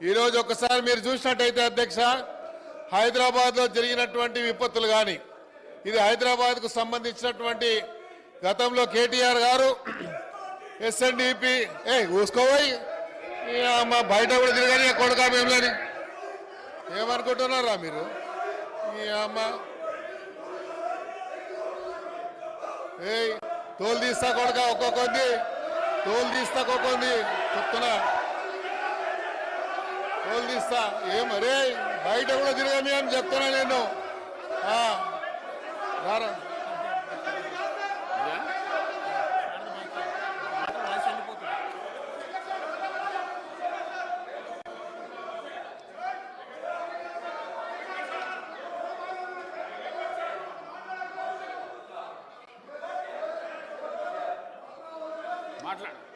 ఈరోజు ఒకసారి మీరు చూసినట్టయితే అధ్యక్ష హైదరాబాద్లో జరిగినటువంటి విపత్తులు కానీ ఇది హైదరాబాద్కు సంబంధించినటువంటి గతంలో కేటీఆర్ గారు ఎస్ఎన్డిపి ఏ ఊసుకోపోయి మా బయట కూడా తిరగని కొడుక మేములని ఏమనుకుంటున్నారా మీరు? ఈ అమ్మ. ఏయ్ తోలు తీస్తా కొడుక ఒక్కొక్కంది తోలు తీస్తా ఒక్కొక్కంది చెప్తున్నా. తీస్తా ఏం అరే బయట కూడా తిరగని అని చెప్తున్నా నేను. మాట్లాడు.